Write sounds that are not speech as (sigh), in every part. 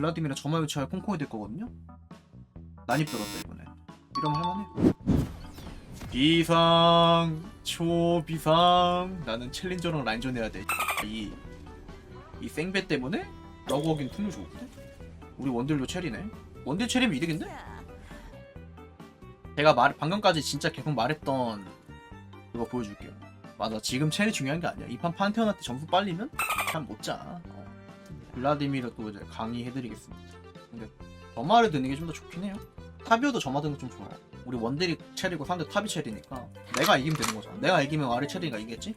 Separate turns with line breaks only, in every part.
블라디미르 저마 유치할 콩콩이 될 거거든요. 난입 들었다 이번에. 이러면 할만해. 비상 초비상 나는 챌린저랑 라인전 해야 돼. 이이 생배 때문에 라고 하긴 틀려 좋은데? 우리 원딜로 체리네. 원딜 체리면 이득인데? 제가 말 방금까지 진짜 계속 말했던 그거 보여줄게요. 맞아 지금 체리 중요한 게 아니야. 이 판 판테온한테 점수 빨리면 참못 자. 어. 블라디미르 또 이제 강의해드리겠습니다. 근데 점화를 드는 게 좀 더 좋긴 해요. 타비오도 점화 드는 게 좀 좋아요. 우리 원딜이 체리고 상대 탑이 체리니까 내가 이기면 되는 거잖아. 내가 이기면 아리 체리가 이겠지?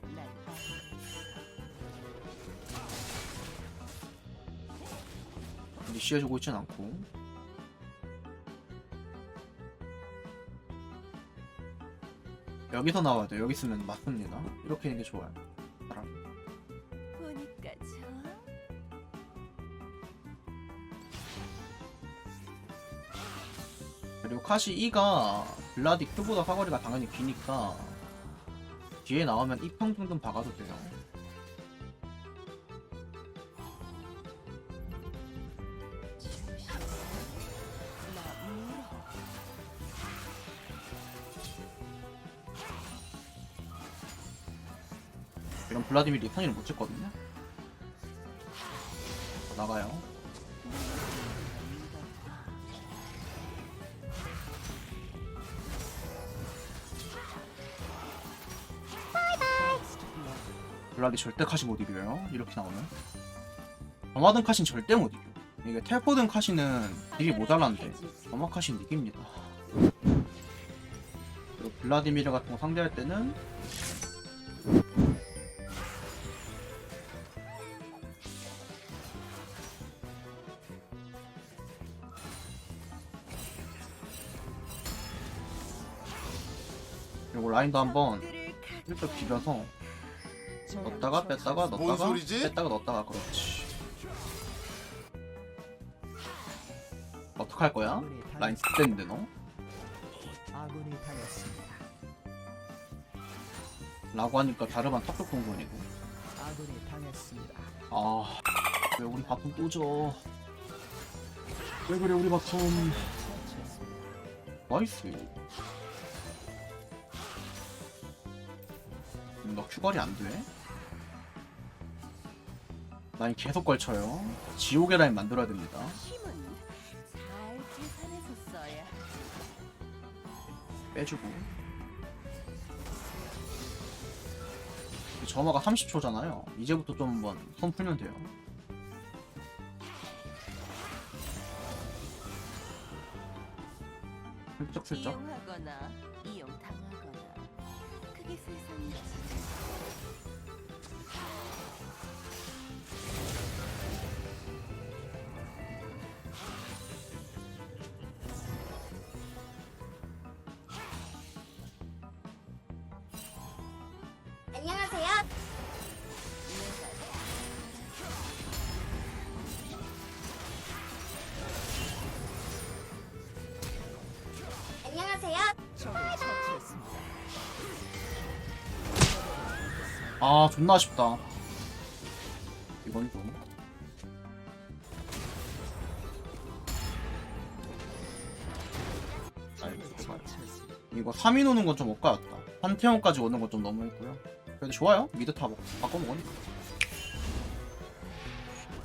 리시해주고 있진 않고 여기서 나와야 돼. 여기 있으면 맞습니다. 이렇게 있는 게 좋아요. 그리고 카시 2가 블라디 Q보다 사거리가 당연히 기니까 뒤에 나오면 2평 정도 박아도 돼요. 이런 블라디미르 리턴이를 못 찍거든요. 어, 나가요. 블라디 절대 카시 못 이겨요. 이렇게 나오면. 점화든 카시는 절대 못 이겨. 이게 텔포든 카시는 딜이 모자란데 점화 카시는 이깁니다. 그리고 블라디미르 같은 거 상대할 때는 그리고 라인도 한번 슬쩍 비벼서 넣었다가 뺐다가
뭔
넣었다가
소리지?
뺐다가 넣었다가 그렇지 어떡할 거야? 라인 X대인데 너?
아군이 당했습니다.
라고 하니까 다르반 탑쪽 공군이고
아군이 당했습니다.
아... 왜 우리 바텀 또 져? 왜 그래 우리 바텀 나이스 음, 너 큐발이 안 돼? 라인 계속 걸쳐요. 지옥의 라인 만들어야 됩니다.
힘은 잘 계산해서 써야.
빼주고. 점화가 30초잖아요. 이제부터 좀 한번 손 풀면 돼요. 슬쩍슬쩍.
이용하거나 이용당하거나 그게 세상이지.
아 존나 아쉽다. 이건 좀. 이거 3인 오는 건좀 엇가였다. 판테온까지 오는 건 좀 너무했고요. 그래도 좋아요. 미드 타 바꿔먹으니까.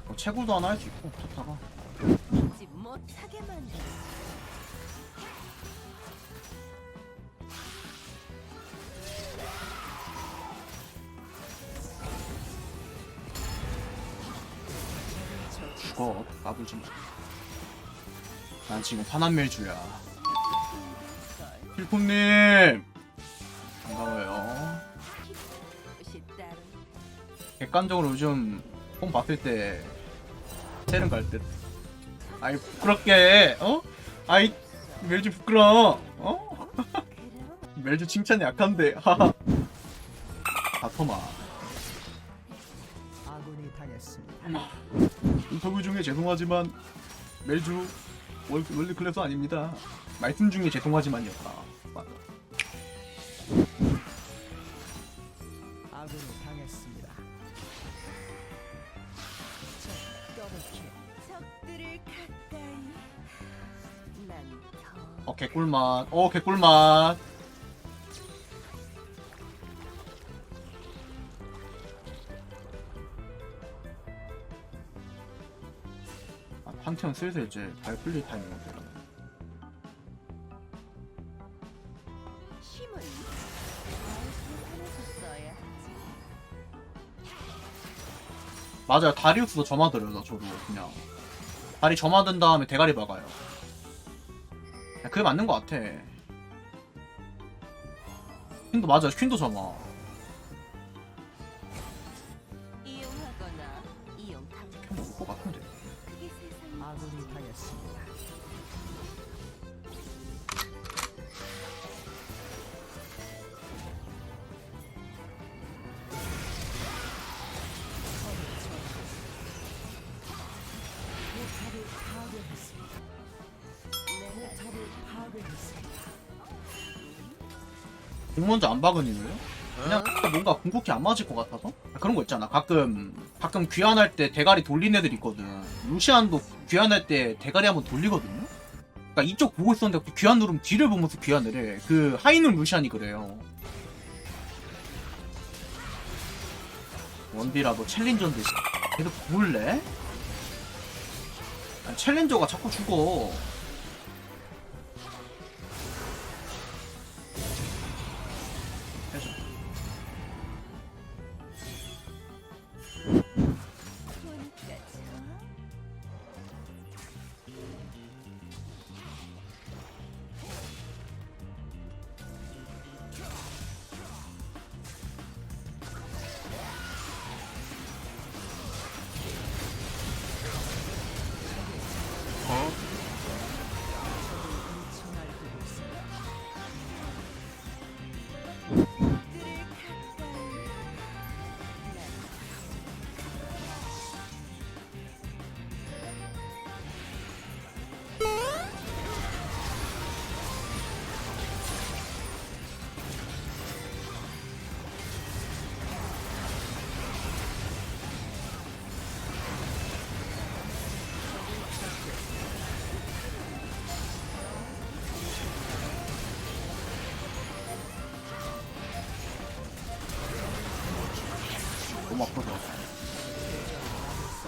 뭐 채굴도 하나 할 수 있고 타타가 죽어 까불지 마. 난 지금 파남멜주야 필폼님 반가워요
뜻이 따로.
객관적으로 요즘 폼 봤을 때 세는 갈듯 아이 부끄럽게 어? 아이 멜주 부끄러워 어? (laughs) 멜주 칭찬이 약한데 하하 바토마
아군이 당했습니다.
인터뷰 중에 죄송하지만 멜주 월- 원래 클래스 아닙니다. 말씀 중에 죄송하지만이었다 맞아.
아군이 당했습니다. 적 더블킬.
적들을 가까이. 난더
어 개꿀맛. 어 개꿀맛 아 판테온 슬슬 이제 발 풀릴 타이밍
힘은 잘 계산해서 써야지.
맞아요. 다리우스도 점화들어요 저도 그냥. 다리 점화든 다음에 대가리 박아요. 그게 맞는 것 같아. 퀸도 맞아 퀸도 점화
세상
아군이 당했습니다. 포탑을 파괴했습니다.
내가
포탑을 파괴했습니다.
공 먼저 안 박은 이유예요? 그냥 뭔가 궁극기 안 맞을 것 같아서? 아, 그런 거 있잖아. 가끔 가끔 귀환할 때 대가리 돌린 애들 있거든. 루시안도 귀환할 때 대가리 한번 돌리거든요. 그러니까 이쪽 보고 있었는데 귀환 누르면 뒤를 보면서 귀환을 해. 그 하이는 루시안이 그래요. 원디라도 챌린저인데 볼래? 아니, 챌린저가 자꾸 죽어.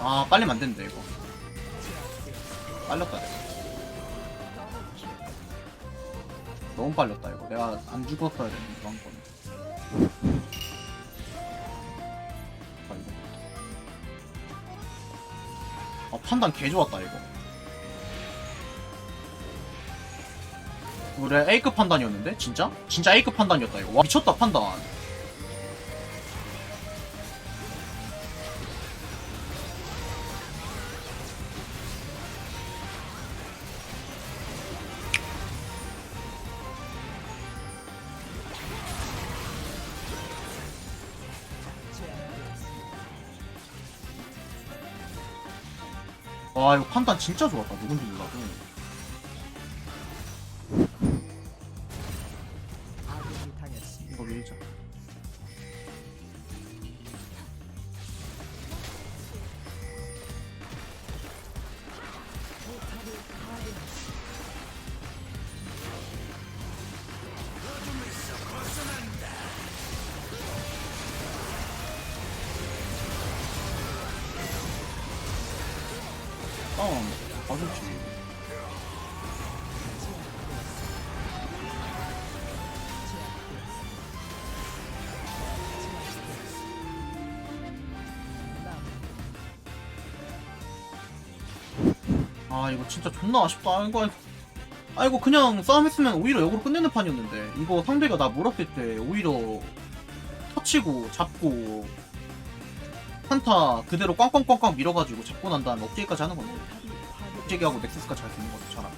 아, 안 된대, 이거. 빨렸다, 내가. 너무 빨렸다, 이거. 내가 안 죽었어야 이거 한 번. 아, 이거. 아, 판단 개 좋았다, 이거. 그래, A급 판단이었는데? 진짜? 진짜 A급 판단이었다, 이거. 와, 미쳤다, 판단. 와, 이거 판단 진짜 좋았다, 누군지 몰라도. 다운, 봐줬지. 아, 이거 진짜 존나 아쉽다. 아이고, 아이고. 아이고, 그냥 싸움했으면 오히려 역으로 끝내는 판이었는데. 이거 상대가 나 몰았을 때 오히려 터치고, 잡고, 한타 그대로 꽝꽝꽝꽝 밀어가지고 잡고 난 다음에 억제기까지 하는 건데. 넥서스까지 할수 있는 거죠, 잘하면.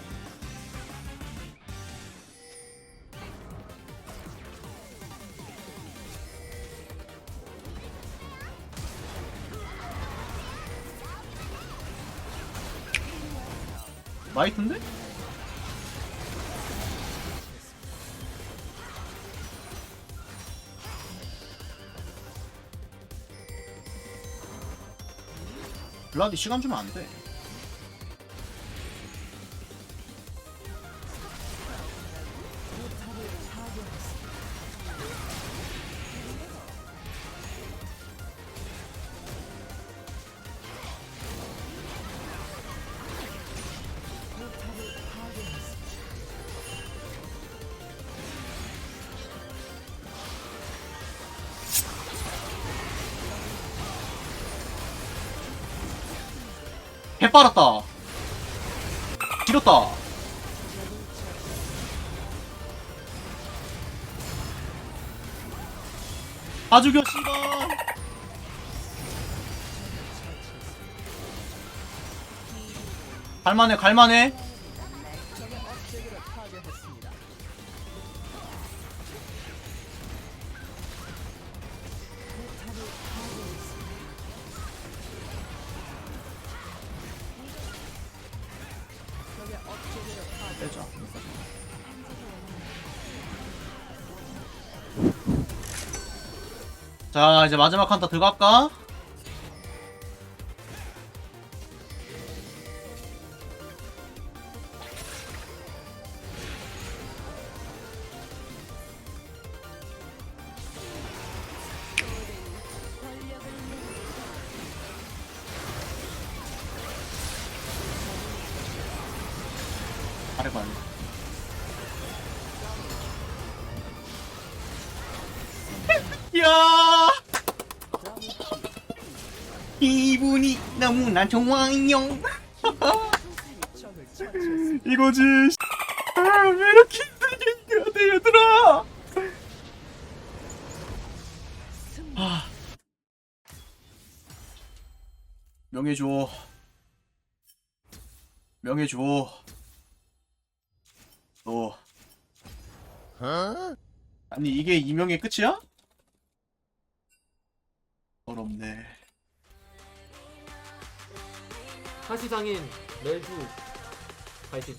나이트인데? 블라디 시간 주면 안 돼. 빨았다. 길었다. 다 죽여 씨발. 갈만해 갈만해. 빼자. 자 이제 마지막 한타 들어갈까? 아래 봐야 야! 기분이 너무나 좋아요. (laughs) 이거지. 아, 왜 이렇게 힘들게 이겨야 돼 얘들아? 아. 명예 줘. 명예 줘 너. 아니 이게 이명의 끝이야? 어렵네.
하시장인 매주 파이팅